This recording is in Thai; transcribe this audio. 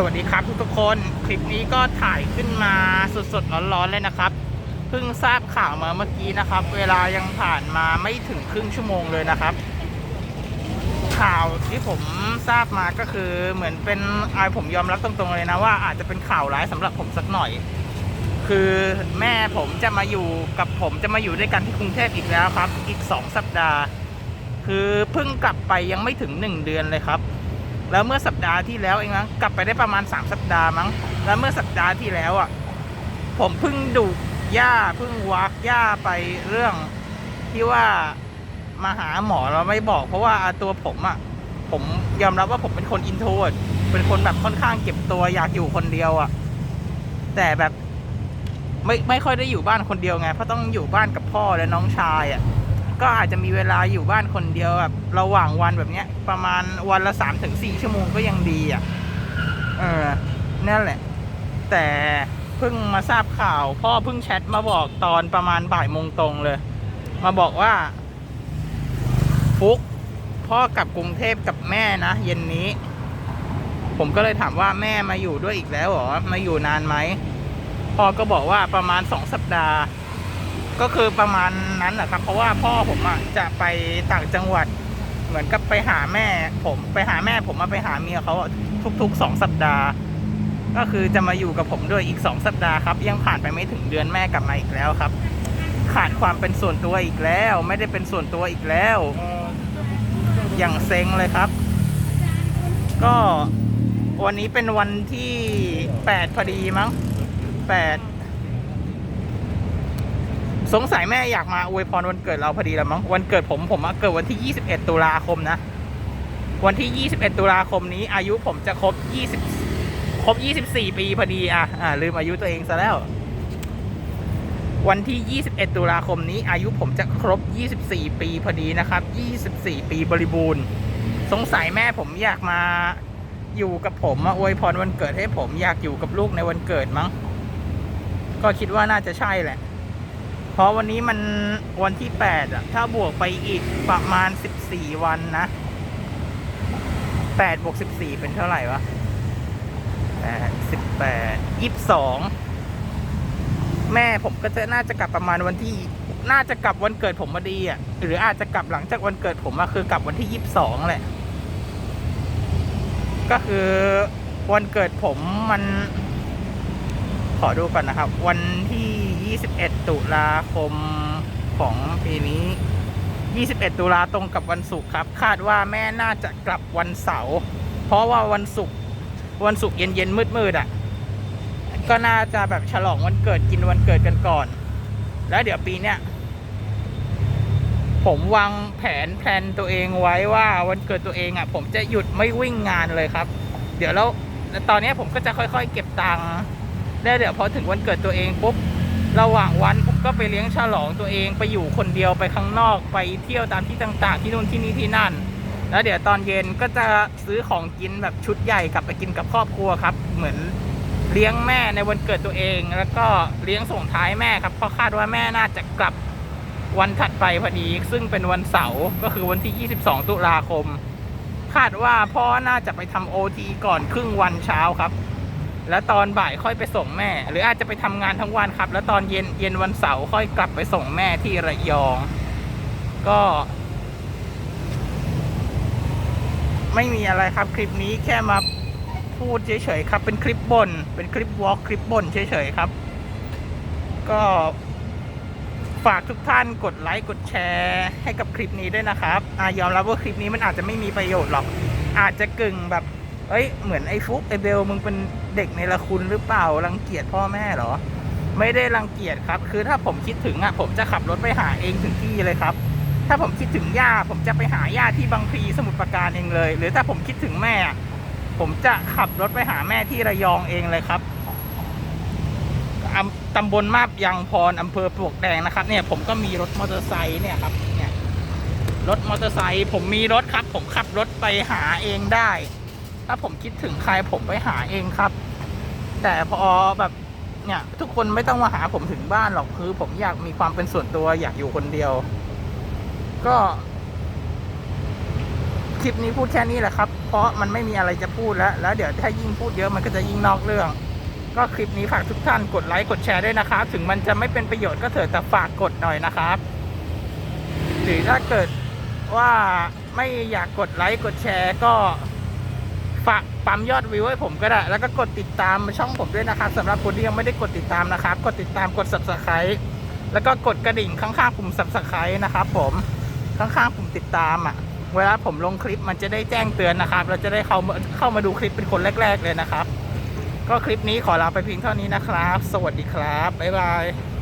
สวัสดีครับทุกๆคนคลิปนี้ก็ถ่ายขึ้นมาสดๆร้อนๆเลยนะครับ เพิ่งทราบข่าวมาเมื่อกี้นะครับ เวลายังผ่านมาไม่ถึงครึ่งชั่วโมงเลยนะครับ ข่าวที่ผมทราบมาก็คือเหมือนเป็นอายผมยอมรับตรงๆเลยนะว่าอาจจะเป็นข่าวร้ายสำหรับผมสักหน่อย คือแม่ผมจะมาอยู่กับผมจะมาอยู่ด้วยกันที่กรุงเทพอีกแล้วครับ อีกสองสัปดาห์ คือเพิ่งกลับไปยังไม่ถึงหนึ่งเดือนเลยครับ แล้วเมื่อสัปดาห์ที่แล้วเองนะกลับไปได้ประมาณ 3 สัปดาห์มั้ง แล้วเมื่อสัปดาห์ที่แล้วอะ ผมเพิ่งดุย่าเพิ่งวักย่าไปเรื่องที่ว่ามาหาหมอเราไม่บอก เพราะว่าตัวผมอะ ผมยอมรับว่าผมเป็นคนอินโทรดเป็นคนแบบค่อนข้างเก็บตัวอยากอยู่คนเดียวอะ แต่แบบไม่ไม่ค่อยได้อยู่บ้านคนเดียวไงเพราะต้องอยู่บ้านกับพ่อและน้องชายอะ ก็อาจจะมีเวลาอยู่บ้านคนเดียวแบบระหว่างวันแบบเนี้ย ประมาณวันละสามถึงสี่ชั่วโมงก็ยังดีอะ เออ นั่นแหละ แต่เพิ่งมาทราบข่าว พ่อเพิ่งแชทมาบอกตอนประมาณบ่ายโมงตรงเลย มาบอกว่าฟุกพ่อกลับกรุงเทพกับแม่นะเย็นนี้ ผมก็เลยถามว่าแม่มาอยู่ด้วยอีกแล้วเหรอมาอยู่นานไหมพ่อก็บอกว่าประมาณสองสัปดาห์ ก็คือประมาณนั้นแหละครับ เพราะว่าพ่อผมอะจะไปต่างจังหวัด เหมือนกับไปหาแม่ ผมไปหาแม่ผมมาไปหาเมียเขาทุกๆสองสัปดาห์ ก็คือจะมาอยู่กับผมด้วยอีกสองสัปดาห์ครับ ยังผ่านไปไม่ถึงเดือนแม่กลับมาอีกแล้วครับ ขาดความเป็นส่วนตัวอีกแล้ว ไม่ได้เป็นส่วนตัวอีกแล้วอย่างเซ็งเลยครับ ก็วันนี้เป็นวันที่แปดพอดีมั้งแปด สงสัยแม่อยากมาอวยพรวันเกิดเราพอดีแล้วมั้งวันเกิดผมผมเกิดวันที่ 21 ตุลาคมนะ วันที่ 21 ตุลาคมนี้ อายุผมจะครบ 20 ครบ 24 ปีพอดีอะอ่าลืมอายุตัวเองซะแล้ว วันที่ 21 ตุลาคมนี้ อายุผมจะครบ 24 ปีพอดีนะครับ 24 ปีบริบูรณ์ สงสัยแม่ผมอยากมาอยู่กับผมมาอวยพรวันเกิดให้ผมอยากอยู่กับลูกในวันเกิดมั้งก็คิดว่าน่าจะใช่แหละ เพราะวันนี้มันวันที่แปดอะถ้าบวกไปอีกประมาณสิบสี่วันนะแปดบวกสิบสี่เป็นเท่าไหร่วะแปดสิบแปดยี่สิบสองแม่ผมก็จะน่าจะกลับประมาณวันที่ น่าจะกลับวันเกิดผมมาดีอะหรืออาจจะกลับหลังจากวันเกิดผมมาคือกลับวันที่ยี่สิบสองแหละ ก็คือวันเกิดผมมัน ขอดูก่อนนะครับ วันที่ 21 ตุลาคมของปีนี้ 21 ตุลาตรงกับวันศุกร์ครับ คาดว่าแม่น่าจะกลับวันเสาร์เพราะว่าวันศุกร์วันศุกร์เย็นเย็นมืดมืดอะ ก็น่าจะแบบฉลองวันเกิดกินวันเกิดกันก่อน แล้วเดี๋ยวปีเนี้ยผมวางแผนแพลนตัวเองไว้ว่าวันเกิดตัวเองอะ ผมจะหยุดไม่วิ่งงานเลยครับ เดี๋ยวแล้วตอนนี้ผมก็จะค่อยๆ เก็บตังค์แล้วเดี๋ยวพอถึงวันเกิดตัวเองปุ๊บ ระหว่างวันผมก็ไปเลี้ยงฉลองตัวเองไปอยู่คนเดียวไปข้างนอกไปเที่ยวตามที่ต่างๆ ที่นู่นที่นี่ที่นั่น แล้วเดี๋ยวตอนเย็นก็จะซื้อของกินแบบชุดใหญ่กลับไปกินกับครอบครัวครับ เหมือนเลี้ยงแม่ในวันเกิดตัวเอง แล้วก็เลี้ยงส่งท้ายแม่ครับเพราะคาดว่าแม่น่าจะกลับวันถัดไปพอดี ซึ่งเป็นวันเสาร์ก็คือวันที่ 22 ตุลาคม คาดว่าพ่อน่าจะไปทำโอทีก่อนครึ่งวันเช้าครับ แล้วตอนบ่ายค่อยไปส่งแม่ หรืออาจจะไปทำงานทั้งวันครับ แล้วตอนเย็นเย็นวันเสาร์ค่อยกลับไปส่งแม่ที่ระยอง ก็ ไม่มีอะไรครับคลิปนี้แค่มาพูดเฉยๆครับ เป็นคลิปบน่นเป็นคลิปวอล์กคลิปบ่นเฉยๆครับ ก็ฝากทุกท่านกดไลค์กดแชร์ให้กับคลิปนี้ด้วยนะครับอายอมรับว่าคลิปนี้มันอาจจะไม่มีประโยชน์หรอก อาจจะกึ่งแบบ เอ้ยเหมือนไอ้ฟุกไอ้เบลมึงเป็นเด็กในละคุณหรือเปล่ารังเกียจพ่อแม่เหรอ ไม่ได้รังเกียจครับ คือถ้าผมคิดถึงอะผมจะขับรถไปหาเองถึงที่เลยครับ ถ้าผมคิดถึงย่าผมจะไปหาย่าที่บางพลีสมุทรปราการเองเลย หรือถ้าผมคิดถึงแม่อะผมจะขับรถไปหาแม่ที่ระยองเองเลยครับอำตำบลมาบยางพรอำเภอปลวกแดงนะครับ เนี่ยผมก็มีรถมอเตอร์ไซค์เนี่ยครับเนี่ยรถมอเตอร์ไซค์ผมมีรถครับ ผมขับรถไปหาเองได้ ถ้าผมคิดถึงใครผมไปหาเองครับ แต่พอแบบเนี่ยทุกคนไม่ต้องมาหาผมถึงบ้านหรอกคือผมอยากมีความเป็นส่วนตัวอยากอยู่คนเดียว ก็ คลิปนี้พูดแค่นี้แหละครับ เพราะมันไม่มีอะไรจะพูดแล้ว แล้วเดี๋ยวถ้ายิ่งพูดเยอะมันก็จะยิ่งนอกเรื่อง ก็คลิปนี้ฝากทุกท่านกดไลค์กดแชร์ด้วยนะครับ ถึงมันจะไม่เป็นประโยชน์ก็เถอะแต่ฝากกดหน่อยนะครับ หรือถ้าเกิดว่าไม่อยากกดไลค์กดแชร์ก็ ฝากปั๊มยอดวิวให้ผมก็ได้ แล้วก็กดติดตามช่องผมด้วยนะครับสำหรับคนที่ยังไม่ได้กดติดตามนะครับ กดติดตามกด subscribe แล้วก็กดกระดิ่งข้างๆปุ่ม subscribe นะครับผมข้างๆปุ่มติดตามอะ เวลาผมลงคลิปมันจะได้แจ้งเตือนนะครับ เราจะได้เข้ามาเข้ามาดูคลิปเป็นคนแรก ๆ เลยนะครับ ก็คลิปนี้ขอลาไปเพียงเท่านี้นะครับ สวัสดีครับบ๊ายบาย